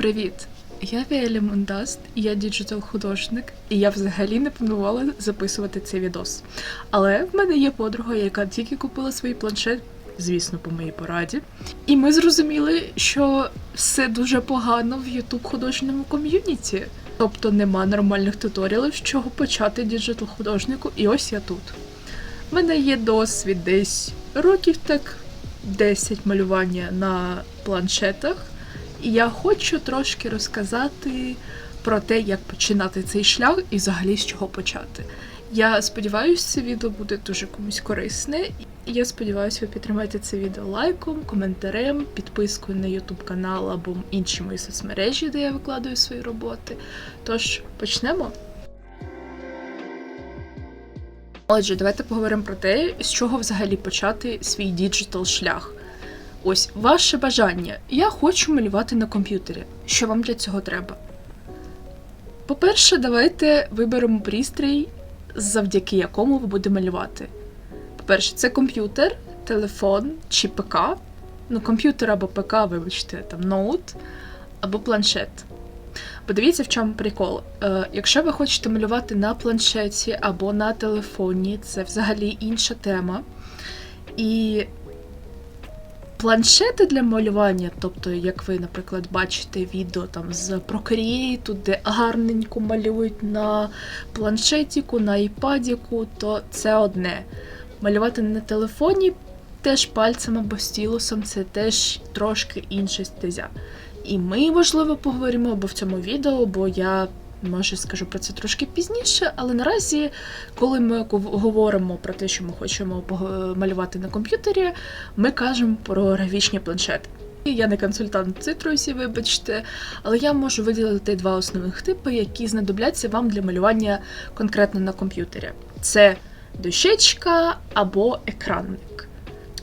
Привіт! Я Віеля Мондаст, я діджитал-художник, і я взагалі не планувала записувати цей відос. Але в мене є подруга, яка тільки купила свій планшет, звісно, по моїй пораді. І ми зрозуміли, що все дуже погано в youtube художньому ком'юніті. Тобто нема нормальних туторіалів, з чого почати діджитал-художнику, і ось я тут. У мене є досвід десь років так 10 малювання на планшетах. І я хочу трошки розказати про те, як починати цей шлях і взагалі з чого почати. Я сподіваюся, це відео буде дуже комусь корисне. І я сподіваюся, ви підтримаєте це відео лайком, коментарем, підпискою на YouTube канал або інші мої соцмережі, де я викладаю свої роботи. Тож почнемо. Отже, давайте поговоримо про те, з чого взагалі почати свій діджитал шлях. Ось ваше бажання. Я хочу малювати на комп'ютері. Що вам для цього треба? По-перше, давайте виберемо пристрій, завдяки якому ви будете малювати. По-перше, це комп'ютер, телефон чи ПК. Ну, комп'ютер або ПК, вибачте, там ноут, або планшет. Подивіться, в чому прикол. Е, якщо ви хочете малювати на планшеті або на телефоні, це взагалі інша тема. І планшети для малювання, тобто, як ви, наприклад, бачите відео там з Procreate, де гарненько малюють на планшетіку, на айпадіку, то це одне. Малювати на телефоні теж пальцем або стілусом це теж трошки інша стезя. І ми, можливо, поговоримо або в цьому відео, бо я може скажу про це трошки пізніше, але наразі, коли ми говоримо про те, що ми хочемо малювати на комп'ютері, ми кажемо про графічні планшети. Я не консультант цитрусі, вибачте, але я можу виділити два основних типи, які знадобляться вам для малювання конкретно на комп'ютері. Це дощечка або екранник.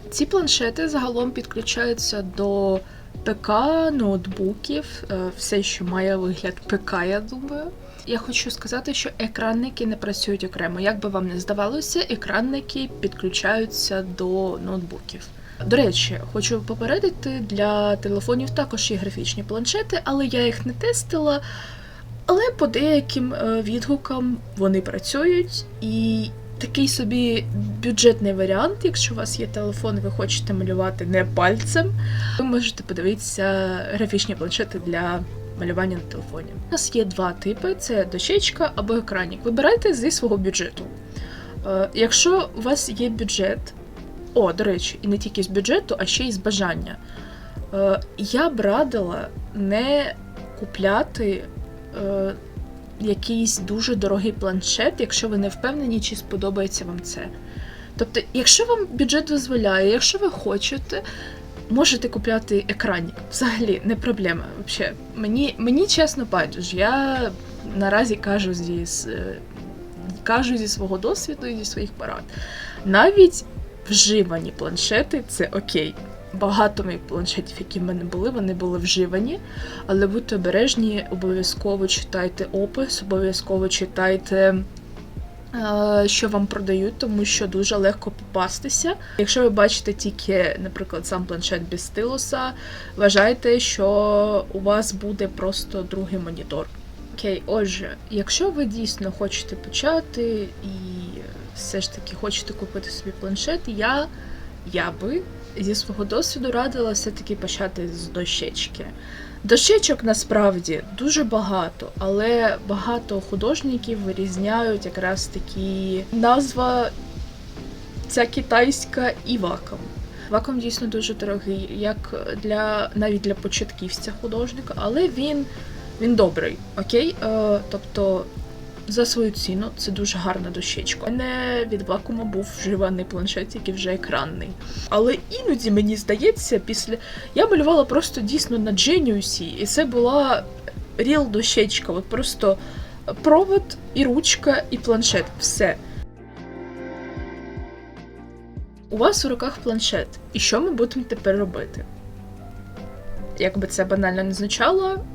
Ці планшети загалом підключаються до ПК, ноутбуків, е, все, що має вигляд ПК, я думаю. Я хочу сказати, що екранники не працюють окремо. Як би вам не здавалося, екранники підключаються до ноутбуків. До речі, хочу попередити, для телефонів також є графічні планшети, але я їх не тестила. Але по деяким е, відгукам вони працюють і такий собі бюджетний варіант, якщо у вас є телефон, і ви хочете малювати не пальцем, ви можете подивитися графічні планшети для малювання на телефоні. У нас є два типи: це дощечка або екранік. Вибирайте зі свого бюджету. Е, Якщо у вас є бюджет, о, до речі, і не тільки з бюджету, а ще й з бажання. Е, Я б радила не купляти е, якийсь дуже дорогий планшет, якщо ви не впевнені, чи сподобається вам це. Тобто, якщо вам бюджет дозволяє, якщо ви хочете, можете купляти екранник. Взагалі, не проблема. Вообще. Мені, мені чесно байдуже. Я наразі кажу зі, е, кажу зі свого досвіду і зі своїх порад. Навіть вживані планшети це окей. Багато моїх планшетів, які в мене були, вони були вживані. Але будьте обережні, обов'язково читайте опис, обов'язково читайте, е, що вам продають, тому що дуже легко попастися. Якщо ви бачите тільки, наприклад, сам планшет без стилуса, вважайте, що у вас буде просто другий монітор. Окей, отже, якщо ви дійсно хочете почати і все ж таки хочете купити собі планшет, я, я би зі свого досвіду радила все-таки почати з дощечки. Дощечок насправді дуже багато, але багато художників вирізняють якраз такі назва ця китайська і ваком. Ваком дійсно дуже дорогий, як для навіть для початківця художника, але він, він добрий. Окей? Е, тобто за свою ціну це дуже гарна дощечка. У мене від вакуума був вживаний планшет, який вже екранний. Але іноді мені здається, після я малювала просто дійсно на Genius, і це була ріл дощечка. От просто провод і ручка, і планшет. Все. У вас у руках планшет. І що ми будемо тепер робити? Як би це банально не звучало,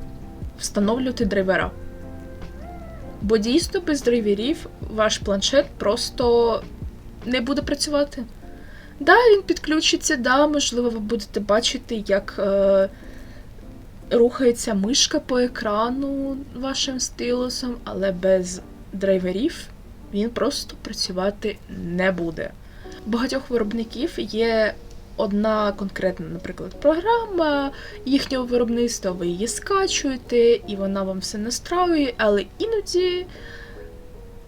встановлювати драйвера. Бо дійсно без драйверів ваш планшет просто не буде працювати. Да, він підключиться, да, можливо, ви будете бачити, як е, рухається мишка по екрану вашим стилусом, але без драйверів він просто працювати не буде. У багатьох виробників є одна конкретна, наприклад, програма їхнього виробництва, ви її скачуєте, і вона вам все настраює, але іноді.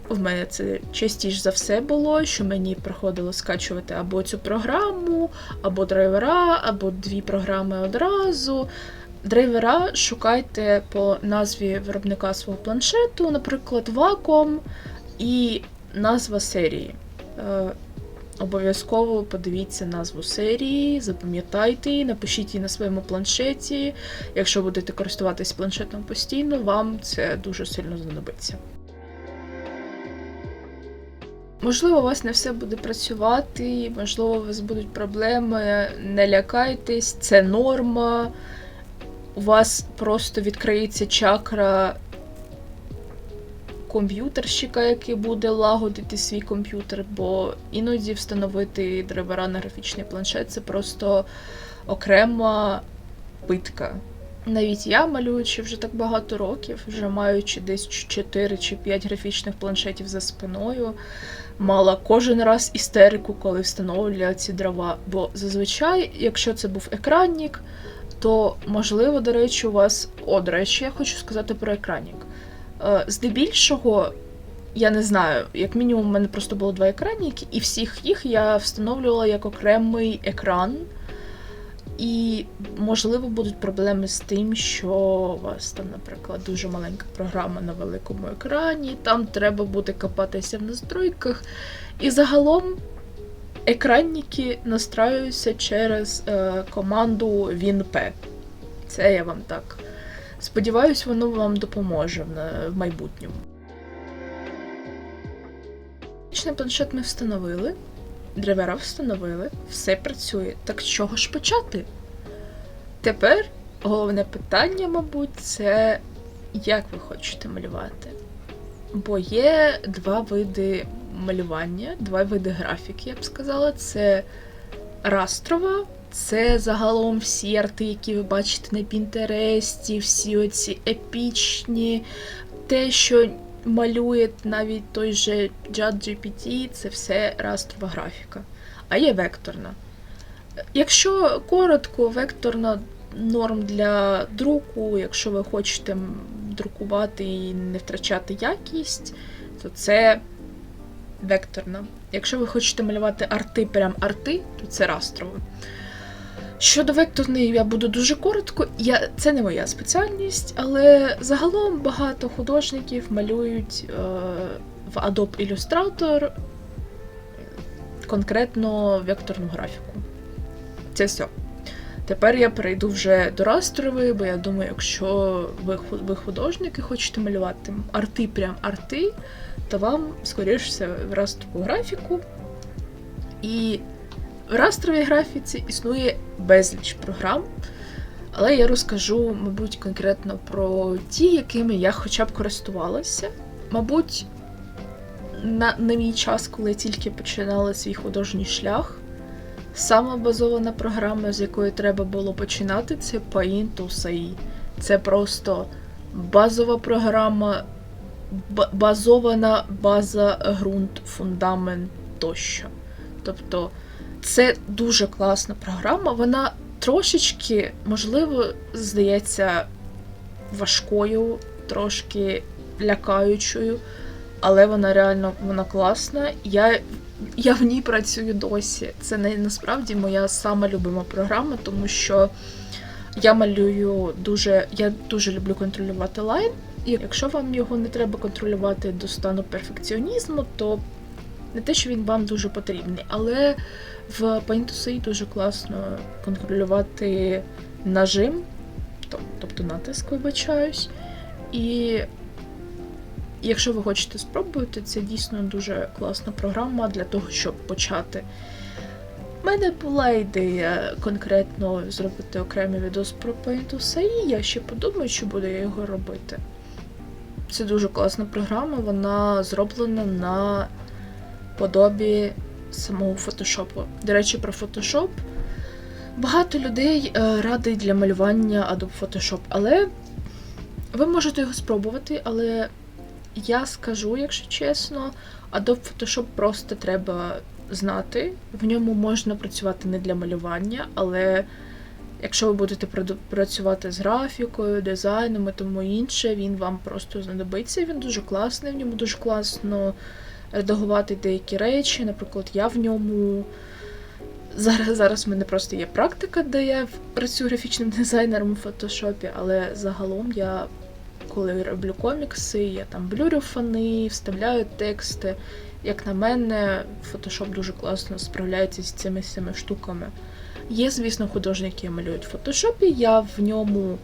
В мене це частіше за все було, що мені приходило скачувати або цю програму, або драйвера, або дві програми одразу. Драйвера шукайте по назві виробника свого планшету, наприклад, Wacom і назва серії. Обов'язково подивіться назву серії, запам'ятайте її, напишіть її на своєму планшеті. Якщо будете користуватись планшетом постійно, вам це дуже сильно знадобиться. Можливо, у вас не все буде працювати, можливо, у вас будуть проблеми, не лякайтесь, це норма. У вас просто відкриється чакра комп'ютерщика, який буде лагодити свій комп'ютер, бо іноді встановити драйвера на графічний планшет це просто окрема питка. Навіть я, малюючи вже так багато років, вже маючи десь 4 чи 5 графічних планшетів за спиною, мала кожен раз істерику, коли встановлювала ці дрова. Бо зазвичай, якщо це був екранник, то можливо, до речі, у вас. О, до речі, я хочу сказати про екранник. Е, Здебільшого, я не знаю, як мінімум, у мене просто було два екранники, і всіх їх я встановлювала як окремий екран. І, можливо, будуть проблеми з тим, що у вас там, наприклад, дуже маленька програма на великому екрані, там треба буде копатися в настройках. І загалом екранники настраюються через е, команду WinP. Це я вам так. Сподіваюсь, воно вам допоможе в, майбутньому. Графічний планшет ми встановили. Драйвера встановили, все працює. Так з чого ж почати? Тепер головне питання, мабуть, це як ви хочете малювати. Бо є два види малювання, два види графіки, я б сказала. Це растрова, це загалом всі арти, які ви бачите на Пінтересті, всі оці епічні, те, що малює навіть той же ChatGPT, це все растрова графіка. А є векторна. Якщо коротко, векторна норм для друку, якщо ви хочете друкувати і не втрачати якість, то це векторна. Якщо ви хочете малювати арти, прям арти, то це растрова. Щодо векторної, я буду дуже коротко. Я, це не моя спеціальність, але загалом багато художників малюють е, в Adobe Illustrator конкретно векторну графіку. Це все. Тепер я перейду вже до растрової, бо я думаю, якщо ви, ви художники хочете малювати арти, прям арти, то вам, скоріше все, растрову графіку. І в растровій графіці існує безліч програм, але я розкажу, мабуть, конкретно про ті, якими я хоча б користувалася. Мабуть, на, на мій час, коли я тільки починала свій художній шлях, сама базована програма, з якої треба було починати, це Paint to Sai. Це просто базова програма, ба- базована база, ґрунт, фундамент тощо. Тобто це дуже класна програма. Вона трошечки, можливо, здається важкою, трошки лякаючою, але вона реально вона класна. Я, я в ній працюю досі. Це не, насправді моя сама любима програма, тому що я малюю дуже, я дуже люблю контролювати лайн. І якщо вам його не треба контролювати до стану перфекціонізму, то не те, що він вам дуже потрібний, але в Paint2C дуже класно контролювати нажим, тобто натиск, вибачаюсь. І якщо ви хочете спробувати, це дійсно дуже класна програма для того, щоб почати. У мене була ідея конкретно зробити окремий відос про Paint2C, я ще подумаю, чи буду я його робити. Це дуже класна програма, вона зроблена на подобі самого фотошопу. До речі, про фотошоп. Багато людей е, радий для малювання Adobe Photoshop, але ви можете його спробувати, але я скажу, якщо чесно, Adobe Photoshop просто треба знати. В ньому можна працювати не для малювання, але якщо ви будете працювати з графікою, дизайном і тому інше, він вам просто знадобиться. Він дуже класний, в ньому дуже класно редагувати деякі речі. Наприклад, я в ньому. Зараз, зараз в мене просто є практика, де я працюю графічним дизайнером у фотошопі, але загалом я, коли роблю комікси, я там блюрю фони, вставляю тексти. Як на мене, фотошоп дуже класно справляється з цими всіми штуками. Є, звісно, художники, які малюють в фотошопі, я в ньому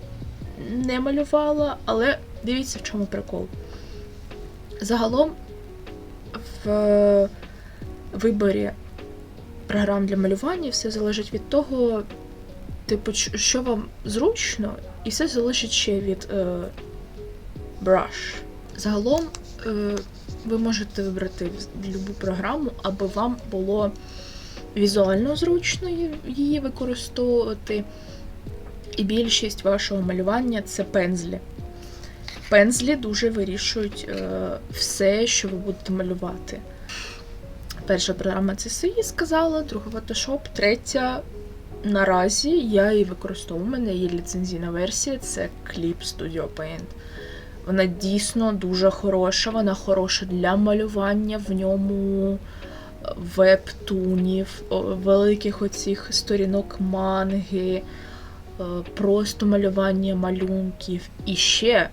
не малювала, але дивіться, в чому прикол. Загалом в виборі програм для малювання все залежить від того, типу, що вам зручно, і все залежить ще від е, brush. Загалом е, ви можете вибрати будь-яку програму, аби вам було візуально зручно її використовувати. І більшість вашого малювання це пензлі. Пензлі дуже вирішують е, все, що ви будете малювати. Перша програма це SI, сказала, друга Photoshop, третя наразі я її використовую. У мене є ліцензійна версія, це Clip Studio Paint. Вона дійсно дуже хороша, вона хороша для малювання в ньому е, вебтунів, великих оцих сторінок манги, е, просто малювання малюнків. І ще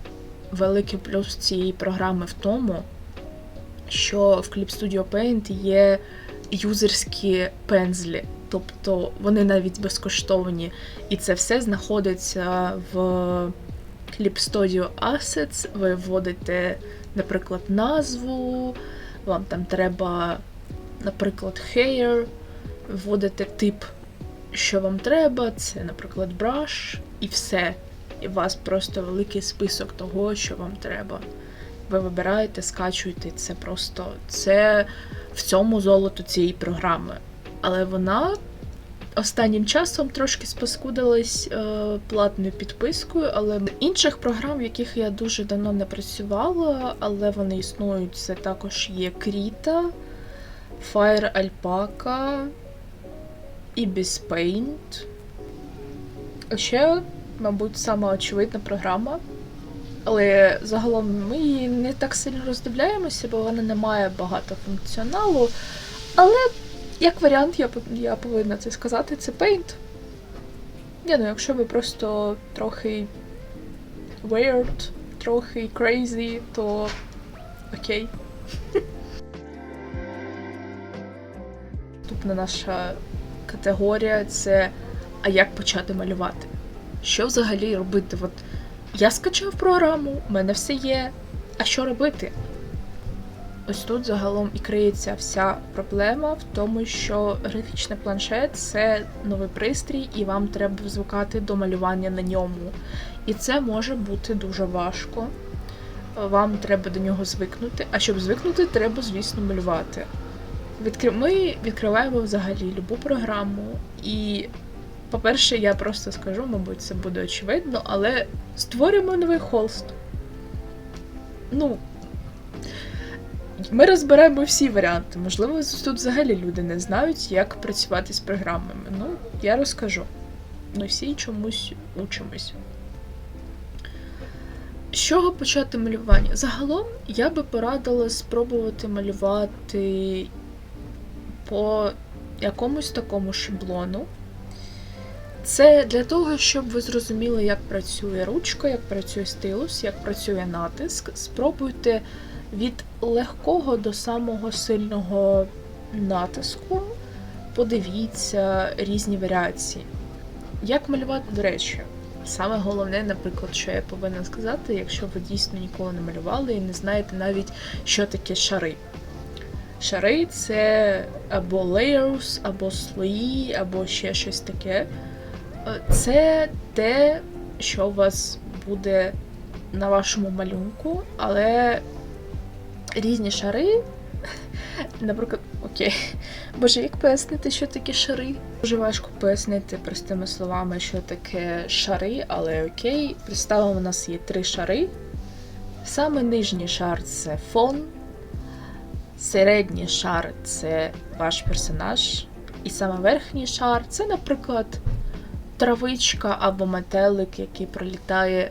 великий плюс цієї програми в тому, що в Clip Studio Paint є юзерські пензлі, тобто вони навіть безкоштовні. І це все знаходиться в Clip Studio Assets. Ви вводите, наприклад, назву, вам там треба, наприклад, hair, вводите тип, що вам треба, це, наприклад, brush, і все. І у вас просто великий список того, що вам треба. Ви вибираєте, скачуєте. Це просто це в цьому золото цієї програми. Але вона останнім часом трошки спаскудилась е, платною підпискою, але інших програм, в яких я дуже давно не працювала, але вони існують, це також є Krita, Fire Alpaca і Paint. Ще, мабуть, сама очевидна програма. Але загалом ми її не так сильно роздивляємося, бо вона не має багато функціоналу. Але як варіант, я, я повинна це сказати, це Paint. Ні, ну якщо ви просто трохи weird, трохи crazy, то окей. Наступна наша категорія це а як почати малювати? Що взагалі робити? От я скачав програму, в мене все є. А що робити? Ось тут загалом і криється вся проблема в тому, що графічний планшет це новий пристрій, і вам треба звикати до малювання на ньому. І це може бути дуже важко. Вам треба до нього звикнути. А щоб звикнути, треба, звісно, малювати. Ми відкриваємо взагалі любу програму, і, по-перше, я просто скажу, мабуть, це буде очевидно, але створюємо новий холст. Ну, ми розберемо всі варіанти. Можливо, тут взагалі люди не знають, як працювати з програмами. Ну, я розкажу. Ми всі чомусь учимось. З чого почати малювання? Загалом я би порадила спробувати малювати по якомусь такому шаблону. Це для того, щоб ви зрозуміли, як працює ручка, як працює стилус, як працює натиск. Спробуйте від легкого до самого сильного натиску. Подивіться різні варіації. Як малювати, до речі, саме головне, наприклад, що я повинна сказати, якщо ви дійсно ніколи не малювали і не знаєте навіть, що таке шари. Шари це або layers, або слої, або ще щось таке. Е, Це те, що у вас буде на вашому малюнку, але різні шари Наприклад, окей. Боже, як пояснити, що таке шари? Дуже важко пояснити простими словами, що таке шари, але окей. Представимо, у нас є три шари. Саме нижній шар це фон, середній шар це ваш персонаж, і саме верхній шар це, наприклад, травичка або метелик, який пролітає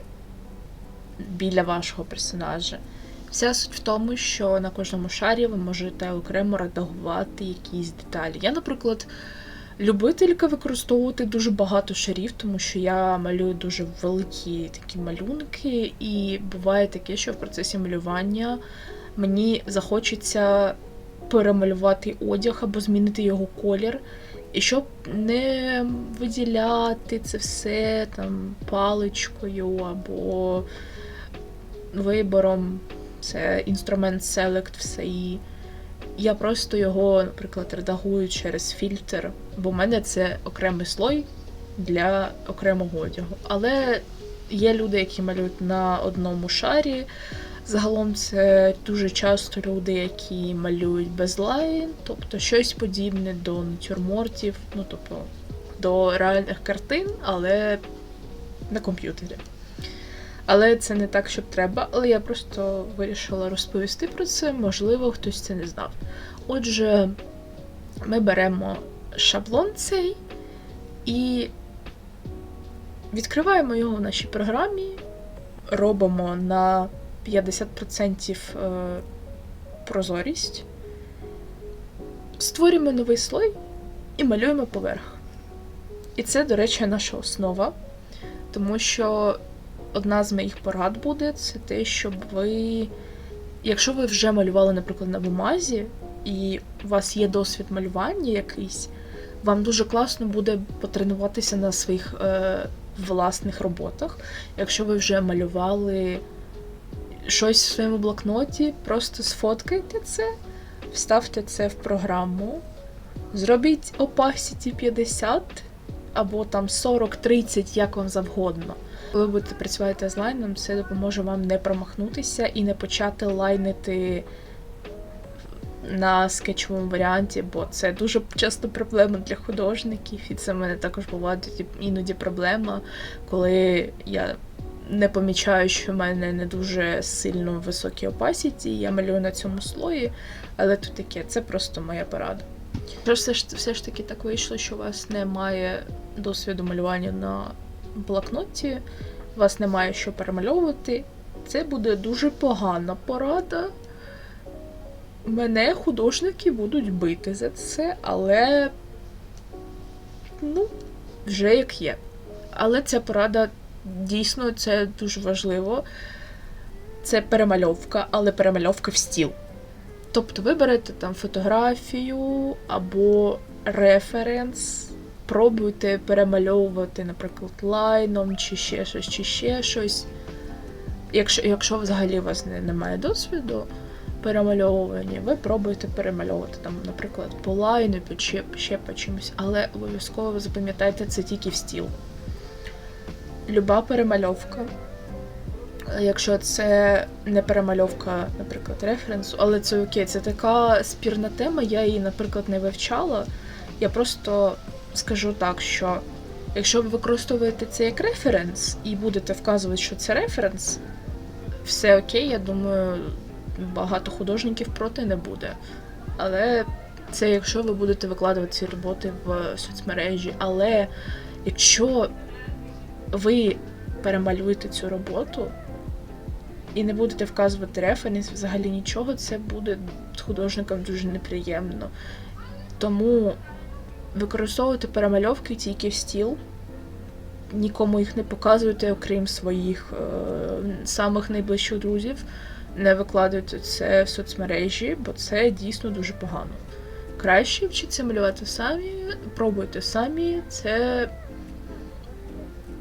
біля вашого персонажа. Вся суть в тому, що на кожному шарі ви можете окремо редагувати якісь деталі. Я, наприклад, любителька використовувати дуже багато шарів, тому що я малюю дуже великі такі малюнки, і буває таке, що в процесі малювання мені захочеться перемалювати одяг або змінити його колір. І щоб не виділяти це все там паличкою або вибором, це інструмент Select все і я просто його, наприклад, редагую через фільтр, бо в мене це окремий слой для окремого одягу. Але є люди, які малюють на одному шарі. Загалом це дуже часто люди, які малюють без лайн, тобто щось подібне до натюрмортів, ну тобто до реальних картин, але на комп'ютері. Але це не так, щоб треба, але я просто вирішила розповісти про це, можливо, хтось це не знав. Отже, ми беремо шаблон цей і відкриваємо його в нашій програмі, робимо на 50% е, прозорість, створюємо новий слой і малюємо поверх. І це, до речі, наша основа, тому що одна з моїх порад буде це те, щоб ви, якщо ви вже малювали, наприклад, на бумазі, і у вас є досвід малювання якийсь, вам дуже класно буде потренуватися на своїх е, власних роботах. Якщо ви вже малювали щось в своєму блокноті, просто сфоткайте це, вставте це в програму, зробіть opacity 50 або там 40-30, як вам завгодно. Коли будете працювати з лайном, це допоможе вам не промахнутися і не почати лайнити на скетчовому варіанті, бо це дуже часто проблема для художників, і це в мене також буває іноді проблема, коли я не помічаю, що в мене не дуже сильно високі опасіті, я малюю на цьому слої, але тут таке, це просто моя порада. Все ж все ж таки так вийшло, що у вас немає досвіду малювання на блокноті, у вас немає що перемальовувати. Це буде дуже погана порада. Мене художники будуть бити за це, але ну, вже як є. Але ця порада дійсно це дуже важливо. Це перемальовка, але перемальовка в стіл. Тобто ви берете там фотографію або референс, пробуйте перемальовувати, наприклад, лайном, чи ще щось, чи ще щось. Якщо якщо взагалі у вас не, немає досвіду перемальовування, ви пробуєте перемальовувати, там, наприклад, по лайну, ще, ще по чимось, але обов'язково запам'ятайте це тільки в стіл. Люба перемальовка. Якщо це не перемальовка, наприклад, референсу, але це окей, це така спірна тема, я її, наприклад, не вивчала. Я просто скажу так, що якщо ви використовуєте це як референс і будете вказувати, що це референс, все окей, я думаю, багато художників проти не буде. Але це якщо ви будете викладувати ці роботи в соцмережі. Але якщо ви перемалюєте цю роботу і не будете вказувати референс, взагалі нічого, це буде художникам дуже неприємно. Тому використовуйте перемальовки тільки в стіл, нікому їх не показуйте, окрім своїх е самих найближчих друзів. Не викладуйте це в соцмережі, бо це дійсно дуже погано. Краще вчіться малювати самі, пробуйте самі, це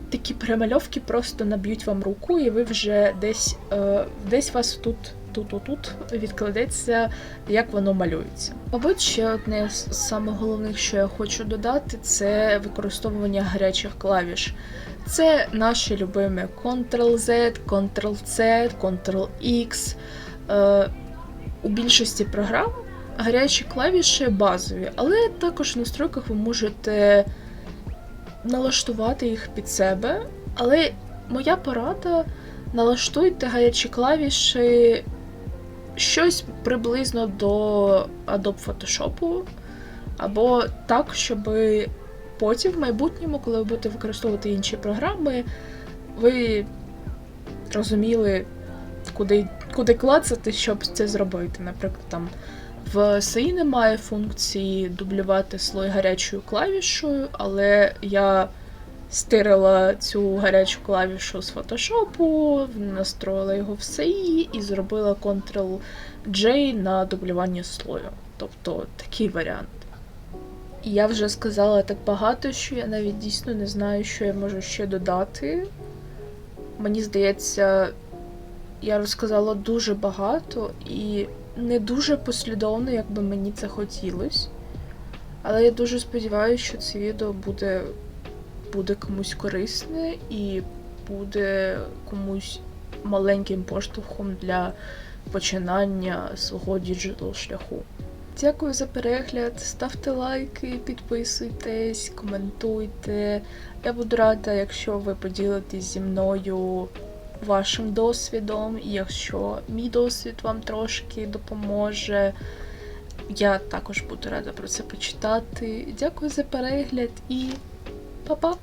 такі перемальовки просто наб'ють вам руку, і ви вже десь е, десь вас тут, тут, тут відкладеться, як воно малюється. Мабуть, ще одне з самих головних, що я хочу додати, це використовування гарячих клавіш. Це наші любимі Ctrl-Z, Ctrl-C, Ctrl-X. Е, у більшості програм гарячі клавіші базові, але також в настройках ви можете налаштувати їх під себе. Але моя порада налаштуйте гарячі клавіші щось приблизно до Adobe Photoshop, або так, щоб потім в майбутньому, коли ви будете використовувати інші програми, ви розуміли, куди, куди клацати, щоб це зробити. Наприклад, там в SI немає функції дублювати слой гарячою клавішою, але я стирила цю гарячу клавішу з фотошопу, настроїла його в SI і зробила Ctrl-J на дублювання слою. Тобто такий варіант. І я вже сказала так багато, що я навіть дійсно не знаю, що я можу ще додати. Мені здається, я розказала дуже багато і не дуже послідовно, як би мені це хотілося. Але я дуже сподіваюся, що це відео буде, буде комусь корисне і буде комусь маленьким поштовхом для починання свого діджитал шляху. Дякую за перегляд, ставте лайки, підписуйтесь, коментуйте. Я буду рада, якщо ви поділитесь зі мною вашим досвідом, і якщо мій досвід вам трошки допоможе. Я також буду рада про це почитати. Дякую за перегляд і па-па!